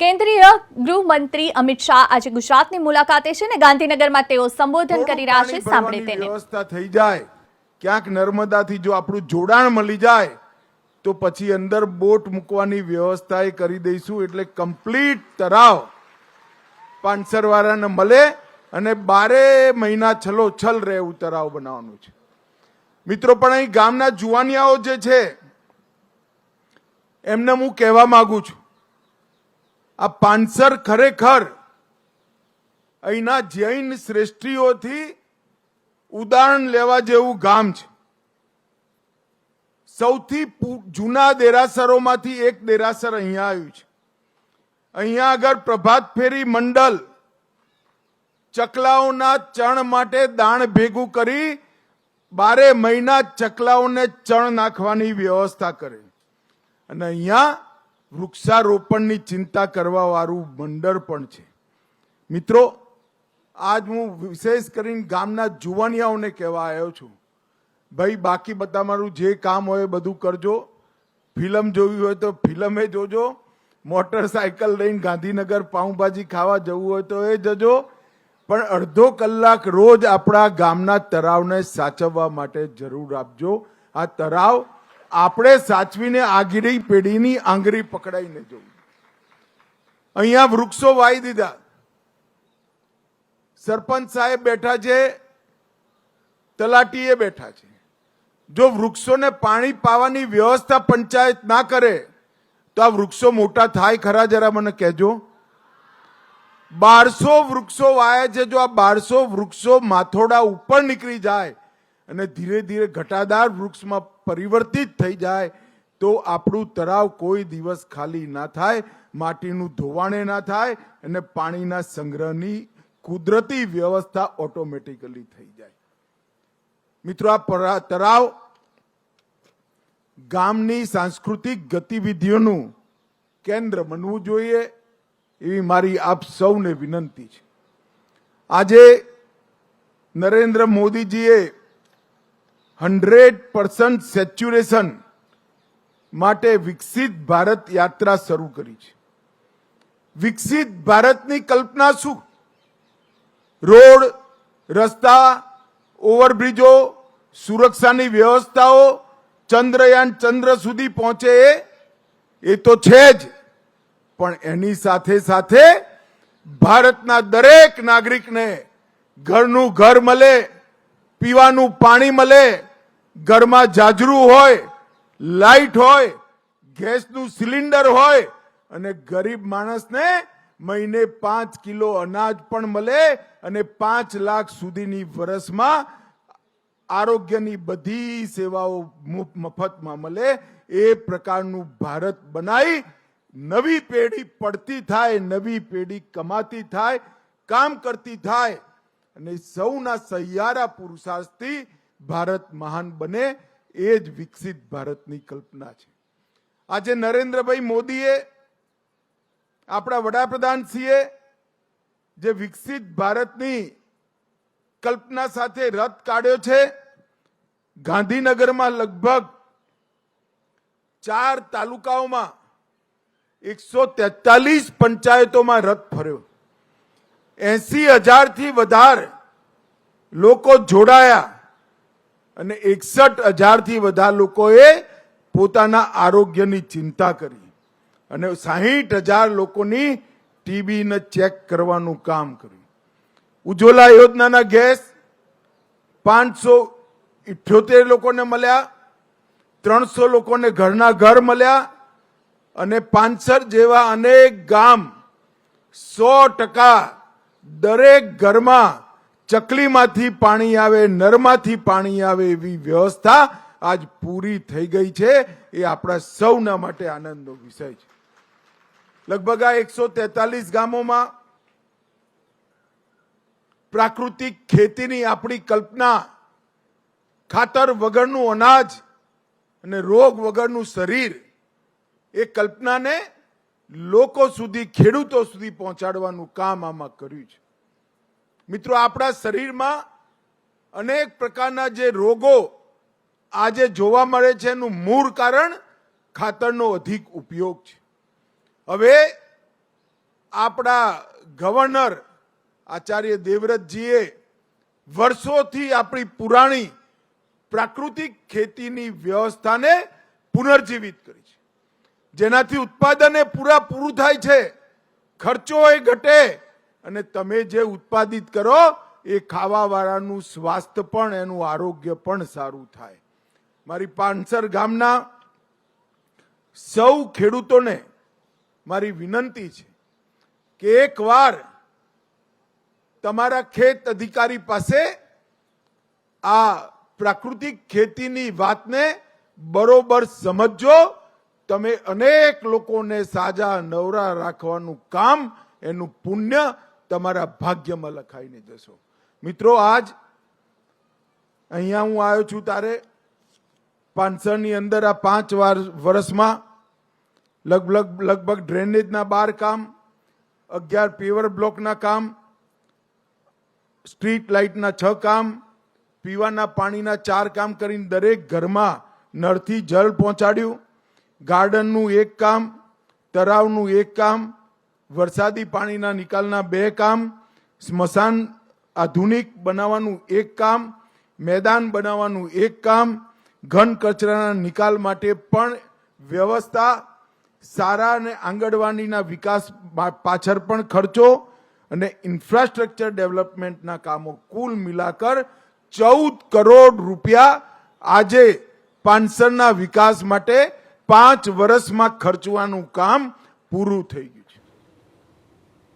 કેન્દ્રીય ગૃહમંત્રી અમિત શાહ આજે ગુજરાતની મુલાકાતે છે ને ગાંધીનગરમાં તેઓ સંબોધન કરી રહ્યા છે. સાંભળે તેને. વ્યવસ્થા થઈ જાય. ક્યાંક નર્મદાથી જો આપણું જોડાણ મળી જાય તો પછી અંદર બોટ મૂકવાની વ્યવસ્થા એ કરી દઈશું એટલે કમ્પ્લીટ તરાવ. પાનસરવાળાને મળે અને બારે મહિના છલો છલ રહે એવું તરાવ બનાવવાનું છે. મિત્રો પણ અહીં ગામના જુવાનિયાઓ જે છે એમને હું કહેવા માગું છું. આ પાનસર ખરેખર અહીંના જૈન શ્રેષ્ઠીઓથી ઉદાહરણ લેવા જેવું ગામ છે. સૌથી જૂના દેરાસરોમાંથી એક દેરાસર અહીંયા આવ્યું છે. અહીંયા આગળ પ્રભાત ફેરી મંડળ ચકલાઓના ચણ માટે દાણ ભેગું કરી બારે મહિના ચકલાઓને ચણ નાખવાની વ્યવસ્થા કરે. અને અહીંયા વૃક્ષારોપણની ચિંતા કરવા વાળું મંડળ પણ છે. મિત્રો, આજ હું વિશેષ કરીને ગામના જુવાનિયાઓને કહેવા આવ્યો છું. ભાઈ, બાકી બધા મારું જે કામ હોય બધું કરજો. ફિલ્મ જોવી હોય તો ફિલ્મે જોજો. મોટરસાયકલ લઈને ગાંધીનગર પાઉંભાજી ખાવા જવું હોય તો એ જજો. પણ અડધો કલાક રોજ આપણા ગામના તરાવને સાચવવા માટે જરૂર આપજો. આ તરાવ આપણે સાચવીને આગીરી પેઢીની આંગળી પકડાઈને જવું. અહીંયા વૃક્ષો વાવી દીધા. સરપંચ સાહેબ બેઠા છે, તલાટીએ બેઠા છે. જો વૃક્ષોને પાણી પાવાની વ્યવસ્થા પંચાયત ના કરે, તો આ વૃક્ષો મોટા થાય ખરા જરા મને કહેજો. બારસો વૃક્ષો વાયા છે, જો આ બારસો વૃક્ષો માથોડા ઉપર નીકળી જાય અને ધીરે ધીરે ઘટાદાર વૃક્ષમાં પરિવર્તિત થઈ જાય તો આપણું તળાવ કોઈ દિવસ ખાલી ના થાય, માટીનું ધોવાણે ના થાય અને પાણીના સંગ્રહની કુદરતી વ્યવસ્થા ઓટોમેટિકલી થઈ જાય. મિત્રો, આ તળાવ ગામની સાંસ્કૃતિક ગતિવિધિઓનું કેન્દ્ર બનવું જોઈએ એવી મારી આપ સૌને વિનંતી છે. આજે નરેન્દ્ર મોદીજીએ હંડ્રેડ પર્સન્ટ સેચ્યુરેશન માટે વિકસિત ભારત યાત્રા શરૂ કરી છે. વિકસિત ભારતની કલ્પના શું? રોડ, રસ્તા, ઓવરબ્રિજો, સુરક્ષાની વ્યવસ્થાઓ, ચંદ્રયાન ચંદ્ર સુધી પહોંચે એ તો છે જ. પણ એની સાથે સાથે ભારતના દરેક નાગરિકને ઘરનું ઘર મળે, પીવાનું પાણી મળે ઘરમાં જાજરું હોય, લાઈટ હોય, ગેસનું સિલિન્ડર હોય અને ગરીબ માણસને મહિને પાંચ કિલો અનાજ પણ મળે અને પાંચ લાખ સુધીની વર્ષમાં આરોગ્યની બધી સેવાઓ મફતમાં મળે એ પ્રકારનું ભારત બનાવી નવી પેઢી પડતી થાય, નવી પેઢી કમાતી થાય, કામ કરતી થાય અને સૌના સહિયારા પુરુષાર્થથી ભારત મહાન બને એ જ વિકસિત ભારતની કલ્પના છે. આજે નરેન્દ્રભાઈ મોદીએ આપણા વડાપ્રધાનશ્રીએ જે વિકસિત ભારતની કલ્પના સાથે રથ કાઢ્યો છે. ગાંધીનગરમાં લગભગ ચાર તાલુકાઓમાં એકસો તેતાલીસ પંચાયતોમાં રથ ફર્યો. એસી હજારથી વધારે લોકો જોડાયા. અને એકસઠ હજારથી વધારે લોકોએ પોતાના આરોગ્યની ચિંતા કરી. અને સાહીઠ હજાર લોકોની ટીબીને ચેક કરવાનું કામ કર્યું. ઉજ્જવલા યોજનાના ગેસ પાંચસો ઇઠ્યોતેર લોકોને મળ્યા, ત્રણસો લોકોને ઘરના ઘર મળ્યા અને પાંચસર જેવા અનેક ગામ સો ટકા દરેક ઘરમાં ચકલીમાંથી પાણી આવે, નરમાંથી પાણી આવે એવી વ્યવસ્થા આજ પૂરી થઈ ગઈ છે. એ આપણા સૌના માટે આનંદનો વિષય છે. લગભગ આ એકસો તેતાલીસ ગામોમાં પ્રાકૃતિક ખેતીની આપણી કલ્પના ખાતર વગરનું અનાજ અને રોગ વગરનું શરીર એ કલ્પનાને લોકો સુધી, ખેડૂતો સુધી પહોંચાડવાનું કામ આમાં કર્યું છે. મિત્રો, આપણા શરીરમાં અનેક પ્રકારના જે રોગો આજે જોવા મળે છે, એનું મૂળ કારણ ખાતરનો અધિક ઉપયોગ છે. હવે આપણા ગવર્નર આચાર્ય દેવવ્રતજીએ વર્ષોથી આપણી પુરાણી પ્રાકૃતિક ખેતીની વ્યવસ્થાને પુનર્જીવિત કરી છે. જેનાથી ઉત્પાદન એ પૂરા પૂરું થાય છે, ખર્ચો એ ઘટે અને તમે જે ઉત્પાદિત કરો, એ ખાવાવાળાનું સ્વાસ્થ્ય પણ, એનું આરોગ્ય પણ સારું થાય. મારી પાનસર ગામના સૌ ખેડૂતોને મારી વિનંતી છે કે એકવાર તમારા ખેત અધિકારી પાસે આ પ્રાકૃતિક ખેતીની વાતને બરોબર સમજો તમે અનેક લોકોને સાજા નવરા રાખવાનું કામ, એનું પુણ્ય તમારા ભાગ્યમાં લખાઈને જશો. મિત્રો, આજ અહીંયા હું આવ્યો છું તારે પાનસરની અંદર આ પાંચ વાર વર્ષમાં લગભગ લગભગ ડ્રેનેજના બાર કામ, અગિયાર પેવર બ્લોકના કામ સ્ટ્રીટ લાઇટના છ કામ, પીવાના પાણીના ચાર કામ કરીને દરેક ઘરમાં નળથી જળ પહોંચાડ્યું. ગાર્ડનનું એક કામ, તળાવનું એક કામ વરસાદી પાણીના નિકાલના બે કામ, સ્મશાન આધુનિક બનાવવાનું એક કામ, મેદાન બનાવવાનું એક કામ, ઘન કચરાના નિકાલ માટે પણ વ્યવસ્થા, સારા અને આંગણવાડીના વિકાસ પાછળ પણ ખર્ચો અને ઇન્ફ્રાસ્ટ્રક્ચર ડેવલપમેન્ટના કામો. કુલ મિલાકર ચૌદ કરોડ રૂપિયા આજે પાનસરના વિકાસ માટે પાંચ વર્ષમાં ખર્ચવાનું કામ પૂરું થઈ ગયું.